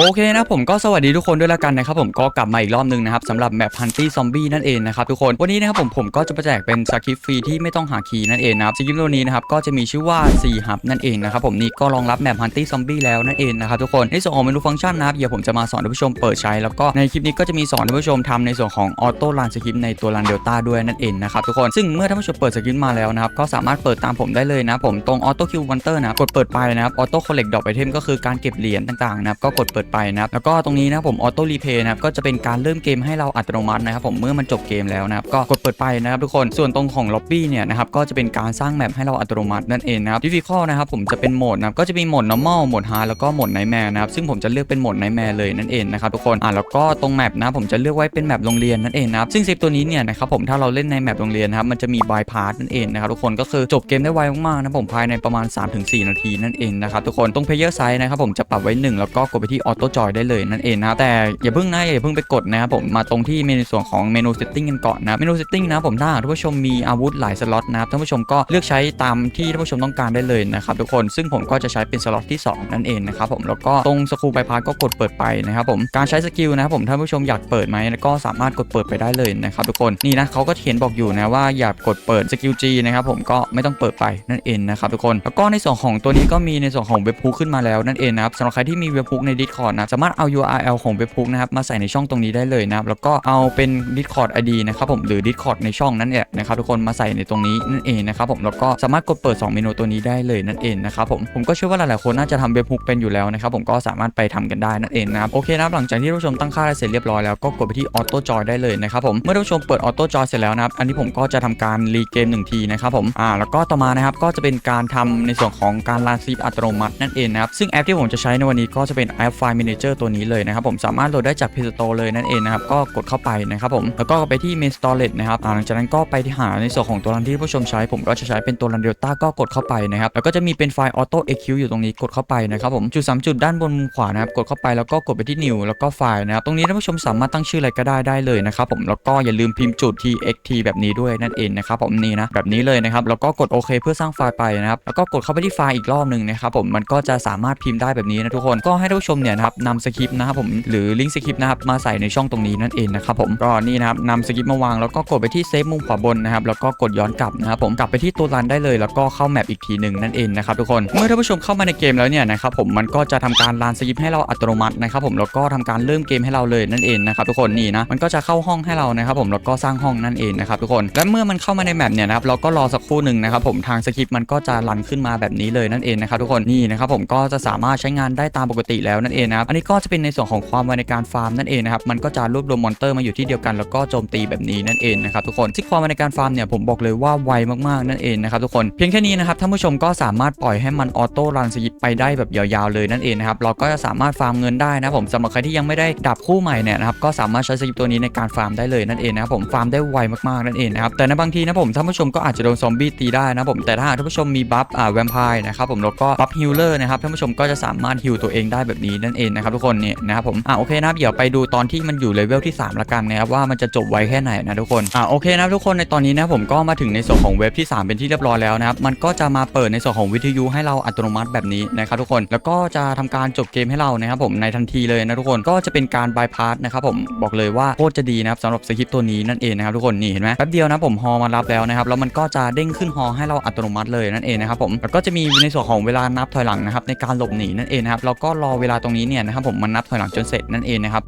โอเคนะผมก็สวัสดีทุกคนด้วยละกันนะครับผมก็กลับมาอีกรอบนึงนะครับสำหรับแมปฮันตี้ซอมบี้นั่นเองนะครับทุกคนวันนี้นะครับผมผมก็จะมาแจกเป็นสคริปฟรีที่ไม่ต้องหาคีย์นั่นเองนะครับสคริปตัวนี้นะครับก็จะมีชื่อว่า4 Hub นั่นเองนะครับผมนี่ก็รองรับแมปฮันตี้ซอมบี้แล้วนั่นเองนะครับทุกคนในส่วนของเมนูฟังก์ชันนะครับเดี๋ยวผมจะมาสอนท่านผู้ชมเปิดใช้แล้วก็ในคลิปนี้ก็จะมีสอนท่านผู้ชมทำในส่วนของออโต้รันสคริปในตัวรันเดลต้าด้วยนั่นเองนะครับทุกคนซึ่งเมื่อท่านผู้ชมเปิดสคริปมาแล้วนะครับก็สามารถเปิดตามผมได้เลยนะผมตรงออโต้คิววันเตอร์นะกดเปิดไปนะครับออโต้คอลเลกดอกไอเทมก็คือการเก็บเหรียญต่างๆนะครับก็กดเปิดไปนะครับแล้วก็ตรงนี้นะผมออโต้รีเพย์นะครับก็จะเป็นการเริ่มเกมให้เราอัตโนมัตินะครับผมเมื่อมันจบเกมแล้วนะครับก็กดเปิดไปนะครับทุกคนส่วนตรงของล็อบบี้เนี่ยนะครับก็จะเป็นการสร้างแมปให้เราอัตโนมัตินั่นเองนะครับดิฟิคอลนะครับผมจะเป็นโหมดนะครับก็จะมีโหมด normal โหมด hard แล้วก็โหมด nightmare นะครับซึ่งผมจะเลือกเป็นโหมด nightmare เลยนั่นเองนะครับทุกคนอะแล้วก็ตรงแมปนะผมจะเลือกไว้เป็นแมปโรงเรียนนั่นเองนะครับซึ่งเซฟตัวนี้เนี่ยนะครับผมถ้าเราเล่นในแมปโรงเรียนนะครับมันจะมีบายพาสนั่นเองนะครับทุกคนก็คือจบเกมได้ไวมากๆนะผมภายในประมาณ 3-4 นาทีนั่นเองนะครับทุกคนตรง player size นะครับผมจะปรับไว้ 1 แล้วก็กดไปที่ auto joy ได้เลยนั่นเองนะแต่อย่าเพิ่งนะอย่าเพิ่งไปกดนะครับผมมาตรงที่เมนูส่วนของเมนู setting กันก่อนนะเมนู setting นะผมถ้าท่านผู้ชมมีอาวุธหลายสล็อตนะครับท่านผู้ชมก็เลือกใช้ตามที่ท่านผู้ชมต้องการได้เลยนะครับทุกคนซึ่งผมก็จะใช้เป็นสล็อตที่ 2 นั่นเองนะครับผมแล้วก็ตรงสกูบายพาสก็กดเปิดไปนะครับผมการใช้สกิลนะครับผมท่านผู้ชมอยากเปิดไหมก็สามารถกดเปิดไปได้เลยนะครับทุกคนนี่นะเขาก็เขียนบอกอยู่นะว่าอยากกดเปิดสกิล G นะครับผมก็ไม่ต้องเปิดไปนั่นเองนะครับทุกคนแล้วก็ในส่วนของตัวนี้ก็มีในส่วนของเว็บพุกขึ้นมาแล้วนั่นเองนะครับสำหรับใครที่มีเว็บพุกใน Discord นะสามารถเอา URL ของเว็บพุกนะครับมาใส่ในช่องตรงนี้ได้เลยนะครับแล้วก็เอาเป็น Discord ID นะครับผมหรือ Discord ในช่องนั้นเนี่ยนะครับทุกคนมาใส่ในตรงนี้นั่นเองนะครับผมแล้วก็สามารถกดเปิด 2 เมนูตัวนี้ได้เลยนั่นเองนะครับผมผมก็เชื่อว่าหลายๆคนน่าจะทำเว็บพุกเป็นอยู่แล้วนะครับผมก็สามารถไปทำกันได้นั่นเองนะครับโอเคนะครับหลังจากที่ท่านผู้ชมตั้งค่าได้เสร็จเรียบร้อยแล้วก็กดไปที่ Auto Joy ได้เลยนะครับผมเมื่อท่านผู้ชมเปิด Auto Joy เสร็จแล้วนะครับอันนี้ผมก็จะทำการรีเกมหนึ่งทีนะครับผมอ่าแล้วก็ต่อมานะครับก็จะเป็นการทำในส่วนของการลานซีฟอัตโนมัตินั่นเองนะครับซึ่งแอปที่ผมจะใช้ในวันนี้ก็จะเป็นแอป File Manager ตัวนี้เลยนะครับผมสามารถโหลดได้จาก Play Store เลยนั่นเองนะครับก็กดเข้าไปนะครับผมแล้วก็ไปที่ Main Storage นะครับหลังจากนั้นก็ไปที่หาในส่วนของตัวรันที่ผู้ชมใช้ ผมก็จะใช้เป็นตัวรัน Delta ก็กดเข้าไปนะครับแล้วก็จะมีเป็นไฟล์ Auto EQ อยู่ตรงนี้กดเข้าไปนะครับผมจุดสามจุดด้านบนมุมขวานะครับกดเข้าไปแล้วก็กดไปที่ New แล้วก็ไฟล์นะครับตรงนี้ท่านผู้ชมสามารถตั้งชื่ออะไรก็ได้ได้เลยนะครับผมแล้วก็อย่าลืมพิมพ์จุด txt แบบนี้ด้วยนั่นเองนะครับผมนี่นะแบบนี้เลยนะครับแล้วก็กดโอเคเพื่อสร้างไฟล์ไปนะครับแล้วก็กดเข้าไปที่ไฟล์อีกรอบหนึ่งนะครับผมมันก็จะสามารถพิมพ์ได้แบบนี้นะทุกคนก็ให้ท่านผู้ชมเนี่ยนะครับนำสคริปต์นะครับผมหรือลิงก์สคริปต์นะครับมาใส่ในช่องตรงนี้นั่นเองนะครับผมก็นี่นะครับนำสคริปต์มาวางแล้วก็กดไปที่เซฟมุมขวาบนนะครับแล้วก็กดย้อนกลับนะครับผมกลับไปที่ตัวรันได้เลย แล้วก็เข้าแมปอีกทีหนึ่งนั่นเองนะครับทุกคนเมื่อท่านผู้ชมเข้ามาในเกมแล้วเนี่ยนะครับผมมันก็จะทำการรันสคริปต์ให้เราอัตโนมัตินะครับผมแล้วก็ทำการเริ่มเกมให้เราเลยนั่นเองนะครับทุกคนนี่นะมันก็จะเข้าห้องให้เรานะครับผมแล้วก็สร้างห้องนั่นเองนะครับทุกคนและเมื่อมันเข้ามาในแมปเนี่ยนะครับเราก็รอสักครู่หนึ่งนะครับผมทางสคริปต์มันก็จะรันขึ้นมาแบบนี้เลยนั่นเองนะครับทุกคนนี่นะครับผมก็จะสามารถใช้งานได้ตามปกติแล้วนั่นเองนะครับ อันนี้ก็จะเป็นในส่วนของความไวในการฟาร์มนั่นเองนะครับ มันก็จะรวบรวมมอนเตอร์มาอยู่ที่เดียวกัน แล้วก็โจมตีแบบนี้นั่นเองนะครับทุกคนซึ่งความไวในการฟาร์มเนี่ยผมบอกเลยว่าไวมากๆนั่นเองนะครับทุกคน เพียงแค่นี้นะครับท่านผู้ชมก็สามารถปล่อยให้มันออโต้รันสกิปไปได้แบบยาวๆเลยนั่นเองนะครับ เราก็จะสามารถฟาร์มเงินได้นะผมสำหรับใครที่ยังไม่ได้ดับคู่ใหม่เนี่ยนะครับ ก็สามารถใช้สกิปตัวนี้ในการฟาร์มได้เลยนั่นเองนะครับผมฟาร์มได้ไวมากๆนั่นเองนะครับ แต่ในบางทีนะผมท่านผู้ชมก็อาจจะโดนซอมบี้ตีได้นะผม แต่ถ้าท่านผู้ชมมีบัฟอ่าแวมไพร์นะครับผมแล้วก็บัฟฮิลเลอร์นะครับท่านผู้ชมก็จะสามารถฮิลตัวเองได้แบบนี้นั่นเองนะครับทุกคนเนี่ยนะครับผมอ่าโอเคนะครับเดี๋ยวไปดูตอนที่มันอยู่เลเวลที่ 3 ละกันนะครับว่ามันจะจบไวแค่ไหนนะทุกคนอ่าโอเคนะทุกคนในตอนนี้นะผมก็มาถึงในส่วนของเว็บที่ 3 เป็นที่เรียบร้อยแล้วนะครับมันก็จะมาเปิดในส่วนของวิทยุให้เราอัตโนมัติแบบนี้นะครับทุกคนแล้วก็จะทำการจบเกมให้เรานะครับผมในทันทีเลยนะทุกคนก็จะเป็นการบายพาสนะครับผมบอกเลยว่าโคตรจะดีนะครับสำหรับสคริปต์ตัวนี้นั่นเองนะครับทุกคนนี่เห็นไหมแป๊บเดียวนะผมฮอมารับแล้วนะครับแล้วมันก็จะเด้งขึ้นฮอให้เราอัตโนมัติเลยนั่นเองนะครับผมแล้วก็จะมีในส่วนของเวลานับถอยหลังนะครับในการหลบหนีนั่นเองนะครับแล้วก็รอเวลาตรงนี้เนี่ยนะครับผมมันนับถอยหลังจนเสร็จนั่นเองนะครับ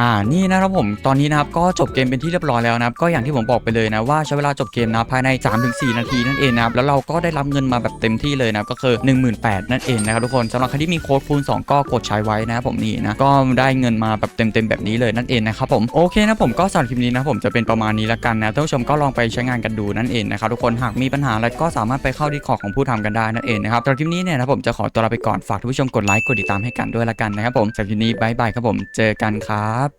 อ่านี่นะครับผมตอนนี้นะครับก็จบเกมเป็นที่เรียบร้อยแล้วนะครับก็อย่างที่ผมบอกไปเลยนะว่าใช้เวลาจบเกมนะภายใน 3-4 นาทีนั่นเองนะครับแล้วเราก็ได้รับเงินมาแบบเต็มที่เลยนะครับก็คือ 18,000นั่นเองนะครับทุกคนสำหรับใครที่มีโค้ดคูณ2ก็กดใช้ไว้นะครับผมนี่นะก็ได้เงินมาแบบเต็มๆแบบนี้เลยนั่นเองนะครับผมโอเคนะผมก็สำหรับคลิปนี้นะผมจะเป็นประมาณนี้ละกันนะท่านผู้ชมก็ลองไปใช้งานกันดูนั่นเองนะครับทุกคนหากมีปัญหาอะไรก็สามารถไปเข้าดีคอร์ของผู้ทำกันได้นั่นเองนะครับสำหรับคลิปนี้เนี่ยนะผมจะขอตัวลาไปก่อนฝากท่านผู้ชมกดไลค์กดติดตามให้กันด้วยละกันนะครับผมสำหรับคลิปนี้บายบายครับผมเจอกันครับ